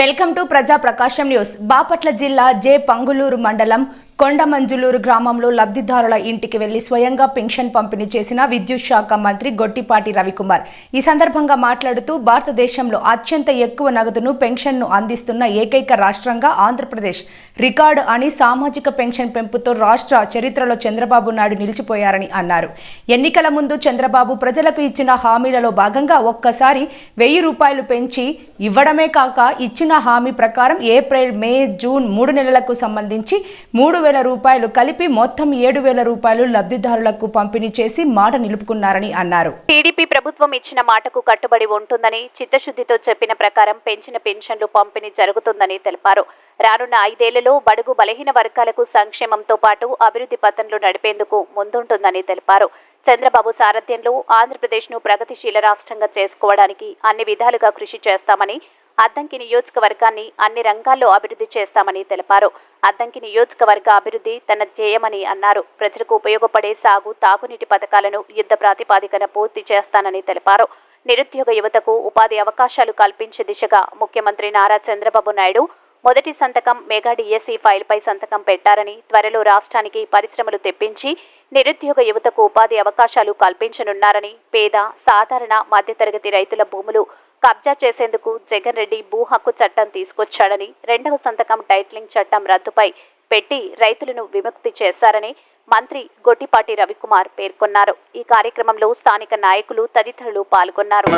Welcome to ప్రజా ప్రకాశం news. Bapatla జిల్లా జే పంగులూరు మండలం కొండమంజులూరు గ్రామంలో లబ్ధిదారుల ఇంటికి వెళ్ళి స్వయంగా పెన్షన్ పంపిణీ చేసిన విద్యుత్ శాఖ మంత్రి గొట్టిపాటి రవికుమార్. ఈ సందర్భంగా మాట్లాడుతూ భారతదేశంలో అత్యంత ఎక్కువ నగదును పెన్షన్ను అందిస్తున్న ఏకైక రాష్ట్రంగా ఆంధ్రప్రదేశ్. రికార్డు అని సామాజిక పెన్షన్ పెంపుతో రాష్ట్ర చరిత్రలో చంద్రబాబు నాయుడు నిలిచిపోయారని అన్నారు. ఎన్నికల ముందు చంద్రబాబు ప్రజలకు ఇచ్చిన హామీలలో భాగంగా ఒక్కసారి వెయ్యి రూపాయలు పెంచి ఇవ్వడమే కాక ఇచ్చిన హామీ ప్రకారం ఏప్రిల్ మే జూన్ మూడు నెలలకు సంబంధించి మూడు వేల రూపాయలు కలిపి మొత్తం ఏడు వేల రూపాయలు లబ్ధిదారులకు పంపిణీ చేసి మాట నిలుపుకున్నారని అన్నారు. టీడీపీ ప్రభుత్వం ఇచ్చిన మాటకు కట్టుబడి ఉంటుందని చిత్తశుద్ధితో చెప్పిన ప్రకారం పెంచిన పెన్షన్లు పంపిణీ జరుగుతుందని తెలిపారు. రానున్న ఐదేళ్ళలో బడుగు బలహీన వర్గాలకు సంక్షేమంతో పాటు అభివృద్ధి పథంలో నడిపేందుకు ముందుంటుందని తెలిపారు. చంద్రబాబు సారథ్యంలో ఆంధ్రప్రదేశ్ను ప్రగతిశీల రాష్ట్రంగా చేసుకోవడానికి అన్ని విధాలుగా కృషి చేస్తామని అద్దంకి నియోజకవర్గాన్ని అన్ని రంగాల్లో అభివృద్ధి చేస్తామని తెలిపారు. అద్దంకి నియోజకవర్గ అభివృద్ధి తన ధ్యేయమని అన్నారు. ప్రజలకు ఉపయోగపడే సాగు తాగునీటి పథకాలను యుద్ధ ప్రాతిపాదికన పూర్తి చేస్తానని తెలిపారు. నిరుద్యోగ యువతకు ఉపాధి అవకాశాలు కల్పించే దిశగా ముఖ్యమంత్రి నారా చంద్రబాబు నాయుడు మొదటి సంతకం మెగా డిఎస్సి ఫైల్పై సంతకం పెట్టారని త్వరలో రాష్ట్రానికి పరిశ్రమలు తెప్పించి నిరుద్యోగ యువతకు ఉపాధి అవకాశాలు కల్పించనున్నారని పేద సాధారణ మధ్యతరగతి రైతుల భూములు కబ్జా చేసేందుకు జగన్ రెడ్డి భూ హక్కు చట్టం తీసుకొచ్చాడని రెండవ సంతకం టైటిలింగ్ చట్టం రద్దుపై పెట్టి రైతులను విముక్తి చేశారని మంత్రి గొట్టిపాటి రవికుమార్ పేర్కొన్నారు. ఈ కార్యక్రమంలో స్థానిక నాయకులు తదితరులు పాల్గొన్నారు.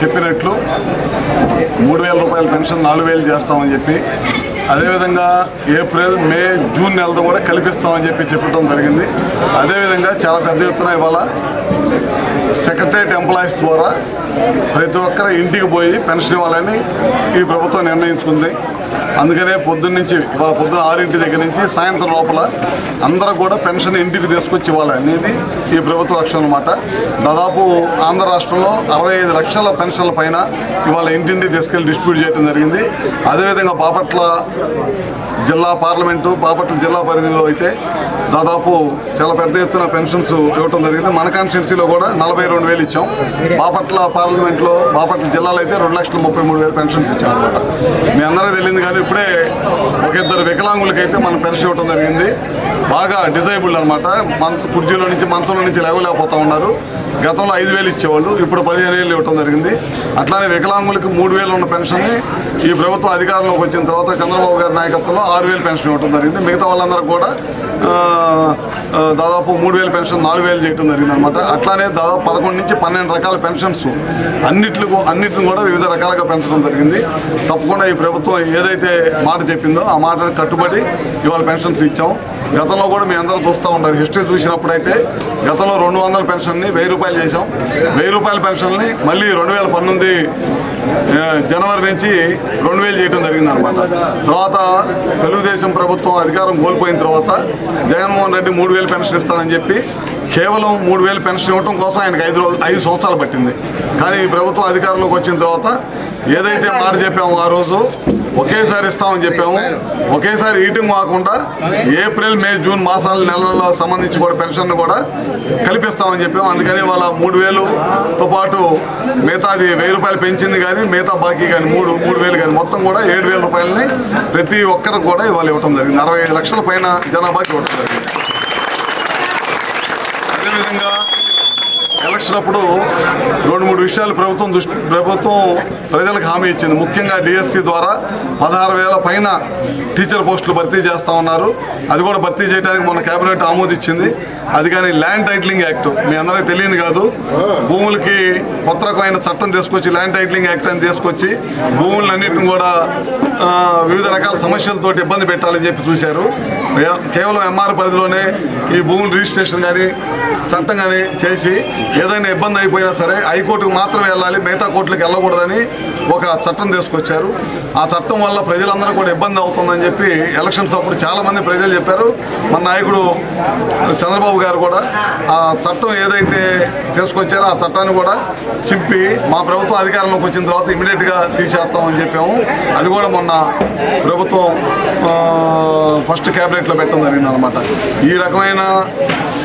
చెప్పినట్లు మూడు వేల రూపాయల పెన్షన్ నాలుగు వేలు చేస్తామని చెప్పి అదేవిధంగా ఏప్రిల్ మే జూన్ నెలతో కూడా కల్పిస్తామని చెప్పి చెప్పడం జరిగింది. అదేవిధంగా చాలా పెద్ద ఎత్తున ఇవాళ సెక్రటరియట్ ఎంప్లాయీస్ ద్వారా ప్రతి ఒక్కరి ఇంటికి పోయి పెన్షన్ ఇవ్వాలని ఈ ప్రభుత్వం నిర్ణయించుకుంది. అందుకనే పొద్దున్న నుంచి ఇవాళ పొద్దున్న ఆరింటి దగ్గర నుంచి సాయంత్రం లోపల అందరూ కూడా పెన్షన్ ఇంటికి తీసుకొచ్చి ఇవ్వాలనేది ఈ ప్రభుత్వ లక్ష్యం అనమాట దాదాపు ఆంధ్ర రాష్ట్రంలో అరవై ఐదు లక్షల పెన్షన్ల పైన ఇవాళ ఇంటింటికి తీసుకెళ్ళి డిస్ట్రిబ్యూట్ చేయడం జరిగింది. అదేవిధంగా బాపట్ల జిల్లా పార్లమెంటు బాపట్ల జిల్లా పరిధిలో అయితే దాదాపు చాలా పెద్ద ఎత్తున పెన్షన్స్ ఇవ్వటం జరిగింది. మన కాన్స్టిట్యున్సీలో కూడా నలభై రెండు వేలు ఇచ్చాం. బాపట్ల పార్లమెంట్లో బాపట్ల జిల్లాలో అయితే రెండు లక్షల ముప్పై మూడు వేలు పెన్షన్స్ ఇచ్చాం అనమాట మీ అందరికీ తెలియదు కానీ ఇప్పుడే ఒక ఇద్దరు వికలాంగులకైతే మనం పెన్షన్ ఇవ్వటం జరిగింది. బాగా డిజైబుల్ అనమాట మంచ కుర్జీలో నుంచి మంచంలో నుంచి లేవలేకపోతూ ఉన్నారు. గతంలో ఐదు వేలు ఇచ్చేవాళ్ళు ఇప్పుడు పదిహేను వేలు ఇవ్వడం జరిగింది. అట్లానే వికలాంగులకు మూడు వేలు ఉన్న పెన్షన్ని ఈ ప్రభుత్వం అధికారంలోకి వచ్చిన తర్వాత చంద్రబాబు గారి నాయకత్వంలో ఆరు వేలు పెన్షన్ ఇవ్వడం జరిగింది. మిగతా వాళ్ళందరూ కూడా దాదాపు మూడు వేలు పెన్షన్ నాలుగు వేలు చేయడం జరిగింది అనమాట అట్లానే దాదాపు పదకొండు నుంచి పన్నెండు రకాల పెన్షన్స్ అన్నిట్లు అన్నిటిని కూడా వివిధ రకాలుగా పెంచడం జరిగింది. తప్పకుండా ఈ ప్రభుత్వం ఏదైతే మాట చెప్పిందో ఆ మాటను కట్టుబడి ఇవాళ పెన్షన్స్ ఇచ్చాము గతంలో కూడా మీ అందరూ చూస్తూ ఉంటారు హిస్టరీ చూసినప్పుడైతే గతంలో రెండు వందల పెన్షన్ని వెయ్యి రూపాయలు చేసాం వెయ్యి రూపాయల పెన్షన్ని మళ్ళీ రెండు వేల పంతొమ్మిది జనవరి నుంచి రెండు వేలు చేయడం జరిగింది అనమాట తర్వాత తెలుగుదేశం ప్రభుత్వం అధికారం కోల్పోయిన తర్వాత జగన్మోహన్ రెడ్డి మూడు వేలు పెన్షన్ ఇస్తానని చెప్పి కేవలం మూడు వేలు పెన్షన్ ఇవ్వడం కోసం ఆయనకు ఐదు రోజు ఐదు సంవత్సరాలు పట్టింది. కానీ ఈ ప్రభుత్వం అధికారంలోకి వచ్చిన తర్వాత ఏదైతే మాట చెప్పామో ఆ రోజు ఒకేసారి ఇస్తామని చెప్పాము. ఒకేసారి ఈటింగ్ కాకుండా ఏప్రిల్ మే జూన్ మాసాల నెలల్లో సంబంధించి కూడా పెన్షన్ కూడా కల్పిస్తామని చెప్పాము. అందుకని వాళ్ళ మూడు వేలుతో పాటు మిగతాది వెయ్యి రూపాయలు పెంచింది కానీ మిగతా బాకీ కానీ మూడు మూడు వేలు కానీ మొత్తం కూడా ఏడు వేల రూపాయలని ప్రతి ఒక్కరికి కూడా ఇవాళ ఇవ్వటం జరిగింది. అరవై లక్షల పైన జనాభాకి ఇవ్వటం జరిగింది. అదేవిధంగా వచ్చినప్పుడు రెండు మూడు విషయాలు ప్రభుత్వం దృష్టి ప్రభుత్వం ప్రజలకు హామీ ఇచ్చింది. ముఖ్యంగా డిఎస్సి ద్వారా పదహారు వేల పైన టీచర్ పోస్టులు భర్తీ చేస్తా ఉన్నారు. అది కూడా భర్తీ చేయడానికి మన కేబినెట్ ఆమోదించింది. అది కానీ ల్యాండ్ టైటిలింగ్ యాక్ట్ మీ అందరికీ తెలియదు కాదు. భూములకి కొత్త రకమైన చట్టం తీసుకొచ్చి ల్యాండ్ టైటిలింగ్ యాక్ట్ అని తీసుకొచ్చి భూములన్నింటిని కూడా వివిధ రకాల సమస్యలతో ఇబ్బంది పెట్టాలని చెప్పి చూశారు. కేవలం ఎంఆర్ పరిధిలోనే ఈ భూముల రిజిస్ట్రేషన్ కానీ చట్టం కానీ చేసి ఏదైనా ఇబ్బంది అయిపోయినా సరే హైకోర్టుకు మాత్రమే వెళ్ళాలి మిగతా కోర్టులకు వెళ్ళకూడదని ఒక చట్టం తీసుకొచ్చారు. ఆ చట్టం వల్ల ప్రజలందరూ కూడా ఇబ్బంది అవుతుందని చెప్పి ఎలక్షన్స్ అప్పుడు చాలామంది ప్రజలు చెప్పారు. మన నాయకుడు చంద్రబాబు గారు కూడా ఆ చట్టం ఏదైతే తీసుకొచ్చారో ఆ చట్టాన్ని కూడా చింపి మా ప్రభుత్వం అధికారంలోకి వచ్చిన తర్వాత ఇమీడియట్గా తీసేస్తామని చెప్పాము. అది కూడా మొన్న ప్రభుత్వం ఫస్ట్ క్యాబినెట్లో పెట్టడం జరిగింది అనమాట ఈ రకమైన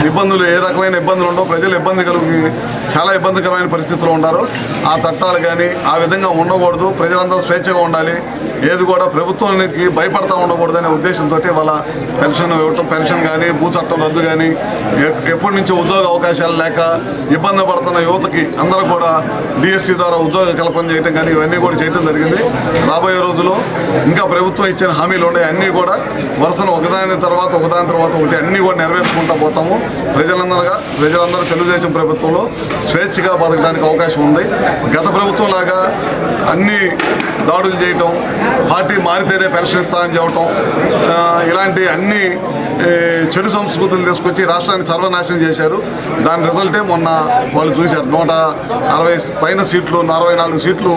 ఇబ్బందులు ఏ రకమైన ఇబ్బందులు ఉండవు. ప్రజలు ఇబ్బంది కలుగుతుంది Yeah. చాలా ఇబ్బందికరమైన పరిస్థితుల్లో ఉన్నారు. ఆ చట్టాలు కానీ ఆ విధంగా ఉండకూడదు. ప్రజలందరూ స్వేచ్ఛగా ఉండాలి. ఏది కూడా ప్రభుత్వానికి భయపడతా ఉండకూడదు అనే ఉద్దేశంతో వాళ్ళ పెన్షన్ ఇవ్వటం పెన్షన్ కానీ భూ చట్టం రద్దు కానీ ఎప్పటి నుంచో ఉద్యోగ అవకాశాలు లేక ఇబ్బంది పడుతున్న యువతకి అందరూ కూడా డిఎస్సి ద్వారా ఉద్యోగ కల్పన చేయడం కానీ ఇవన్నీ కూడా చేయడం జరిగింది. రాబోయే రోజుల్లో ఇంకా ప్రభుత్వం ఇచ్చిన హామీలు ఉన్నాయి అన్నీ కూడా వరుసను ఒకదాని తర్వాత ఒకదాని తర్వాత ఒకటి అన్నీ కూడా నెరవేర్చుకుంటూ పోతాము. ప్రజలందరూ ప్రజలందరూ తెలుగుదేశం ప్రభుత్వంలో స్వేచ్ఛగా బతకడానికి అవకాశం ఉంది. గత ప్రభుత్వం లాగా అన్ని దాడులు చేయటం పార్టీ మారితేనే పెన్షన్ ఇస్తామని చెప్పటం ఇలాంటి అన్ని చెడు సంస్కృతులు తీసుకొచ్చి రాష్ట్రాన్ని సర్వనాశనం చేశారు. దాని రిజల్టే మొన్న వాళ్ళు చూశారు. నూట అరవై పైన సీట్లు అరవై నాలుగు సీట్లు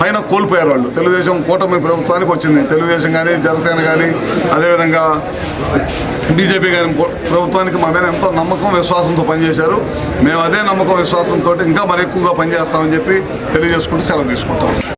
పైన కోల్పోయారు వాళ్ళు. తెలుగుదేశం కూటమి ప్రభుత్వానికి వచ్చింది. తెలుగుదేశం కానీ జనసేన కానీ అదేవిధంగా బీజేపీ గారి ప్రభుత్వానికి మా మీద ఎంతో నమ్మకం విశ్వాసంతో పనిచేశారు. మేము అదే నమ్మకం విశ్వాసంతో ఇంకా మరి ఎక్కువగా పనిచేస్తామని చెప్పి తెలియజేసుకుంటూ సెలవు తీసుకుంటాం.